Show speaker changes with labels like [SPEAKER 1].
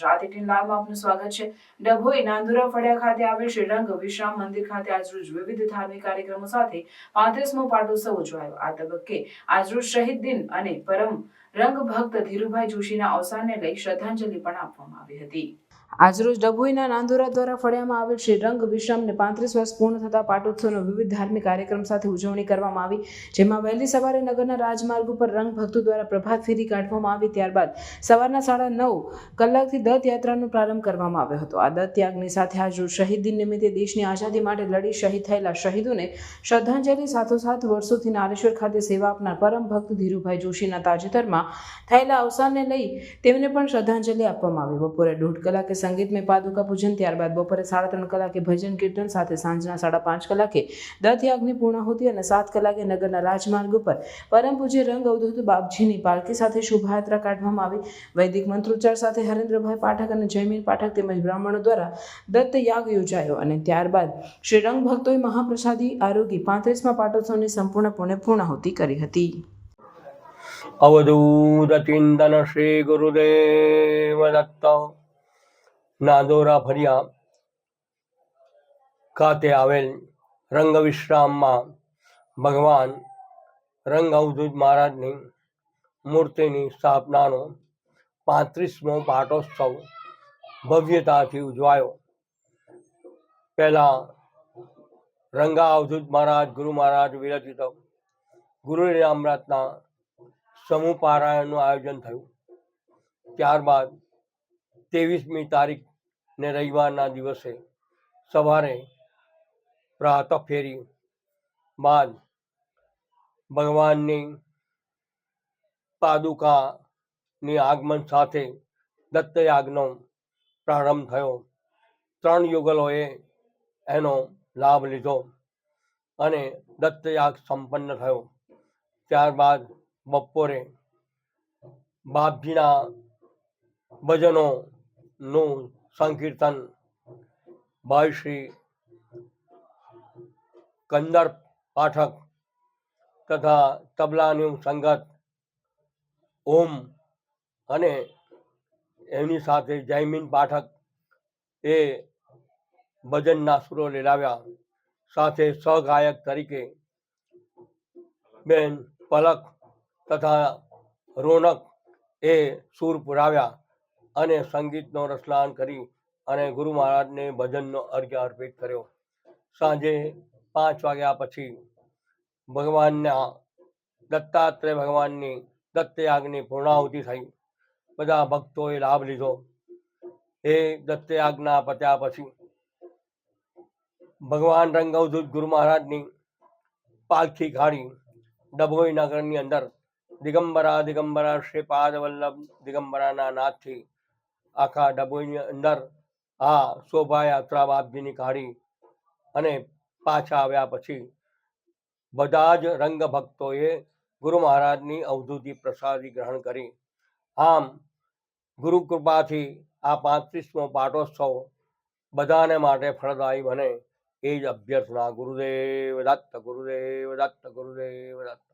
[SPEAKER 1] Gujarat eighteen લાઈવમાં આપનું સ્વાગત છે. ડભોઈ નાંદુરા ફળિયા ખાતે આવેલ શ્રી રંગ વિશ્રામ મંદિર ખાતે આજરોજ વિવિધ ધાર્મિક કાર્યક્રમો સાથે પાંત્રીસમો પાટોત્સવ ઉજવાયો. આ તબક્કે આજરોજ શહીદ દિન અને પરમ રંગ ભક્ત ધીરુભાઈ જોશીના અવસાનને લઈ શ્રદ્ધાંજલિ પણ આપવામાં આવી હતી. આજરોજ ડભોઈના નાંદોરા દ્વારા ફળિયામાં આવેલ શ્રી રંગ વિશ્રામને પાંત્રીસ વર્ષ પૂર્ણ થતા પાટોત્સવનો વિવિધ ધાર્મિક કાર્યક્રમ સાથે ઉજવણી કરવામાં આવી, જેમાં વહેલી સવારે નગરના રાજમાર્ગ ઉપર રંગ ભક્તો દ્વારા પ્રભાત ફેરી કાઢવામાં આવી, ત્યારબાદ સવારના સાડા નવ કલાકથી દત્ત યાત્રાનો પ્રારંભ કરવામાં આવ્યો હતો. આ દત્ત યાગની સાથે આજ રોજ શહીદ દિન નિમિત્તે દેશની આઝાદી માટે લડી શહીદ થયેલા શહીદોને શ્રદ્ધાંજલિ સાથોસાથ વર્ષોથી નારેશ્વર ખાતે સેવા આપનાર પરમ ભક્ત ધીરુભાઈ જોશીના તાજેતરમાં થયેલા અવસાનને લઈ તેમને પણ શ્રદ્ધાંજલિ આપવામાં આવી. બપોરે દોઢ કલાકે સંગીતમય પાદુકા પૂજન ત્યારબાદ બપોરે સાડા ત્રણ કલાકે ભજન કીર્તન સાથે સાંજના સાડા પાંચ કલાકે દત્ત યાગની પૂર્ણાહુતિ અને સાત કલાકે નગરના રાજમાર્ગ ઉપર પરમ પૂજ્ય રંગ અવધૂત બાપજીની પાલકી સાથે શોભાયાત્રા કાઢવામાં આવી. વૈદિક મંત્રોચ્ચાર સાથે હરેન્દ્રભાઈ પાઠક અને જયમીન પાઠક તેમજ બ્રાહ્મણો દ્વારા દત્ત યાગ યોજાયો અને ત્યારબાદ શ્રી રંગ ભક્તોએ મહાપ્રસાદી આરોગી પાંત્રીસમાં પાટોત્સવની સંપૂર્ણપણે પૂર્ણાહુતિ કરી હતી.
[SPEAKER 2] શ્રી ગુરુદેવ દત્ત. નાદોરા ફરિયા ખાતે આવેલ રંગ વિશ્રામમાં ભગવાન રંગ અવધૂત મહારાજની મૂર્તિની સ્થાપનાનો પાંત્રીસમો પાટોત્સવ ભવ્યતાથી ઉજવાયો. પહેલાં રંગા અવધૂત મહારાજ, ગુરુ મહારાજ વિરચિત ગુરુ રામરાતના સમૂહ પારાયણનું આયોજન થયું. ત્યારબાદ ત્રેવીસમી તારીખ ને રવિવારના દિવસે સવારે પ્રાતઃ ફેરી બાદ ભગવાનની પાદુકાની આગમન સાથે દત્તયાગનો પ્રારંભ થયો. ત્રણ યુગલોએ એનો લાભ લીધો અને દત્તયાગ સંપન્ન થયો. ત્યારબાદ બપોરે બાપજીના ભજનોનું સંકીર્તન ભાઈ શ્રી કંદર પાઠક તથા તબલાની સંગત, ઓમ અને એની સાથે જયમીન પાઠક એ ભજનના સુરો લેલાવ્યા. સાથે સહગાયક તરીકે બેન પલક તથા રોનક એ સૂર પુરાવ્યા. અને સંગીતનો રસલાન કરી અને ગુરુ મહારાજને ભજનનો અર્ઘ્ય અર્પિત કર્યો. સાંજે પાંચ વાગ્યા પછી ભગવાનના દત્તાત્રેય ભગવાનની દત્તયાગની પૂર્ણાહુતિ થઈ. બધા ભક્તોએ લાભ લીધો. એ દત્તયાગના પત્યા પછી ભગવાન રંગવધૂત ગુરુ મહારાજની પાલખી કાઢી ડભોઈ નગરની અંદર દિગંબરા દિગંબરા શ્રી પાદ વલ્લભ દિગંબરાના નાથથી આખા ડભોઈની અંદર આ શોભાયાત્રા બાપજીની કાઢી અને પાછા આવ્યા પછી બધા જ રંગ ગુરુ મહારાજની અવધૂતિ પ્રસાદી ગ્રહણ કરી. આમ ગુરુ કૃપાથી આ પાંત્રીસમો પાટોત્સવ બધાને માટે ફળદાયી બને. એ જ અભ્યર્થના ગુરુદેવ દત્ત ગુરુદેવ દત્ત.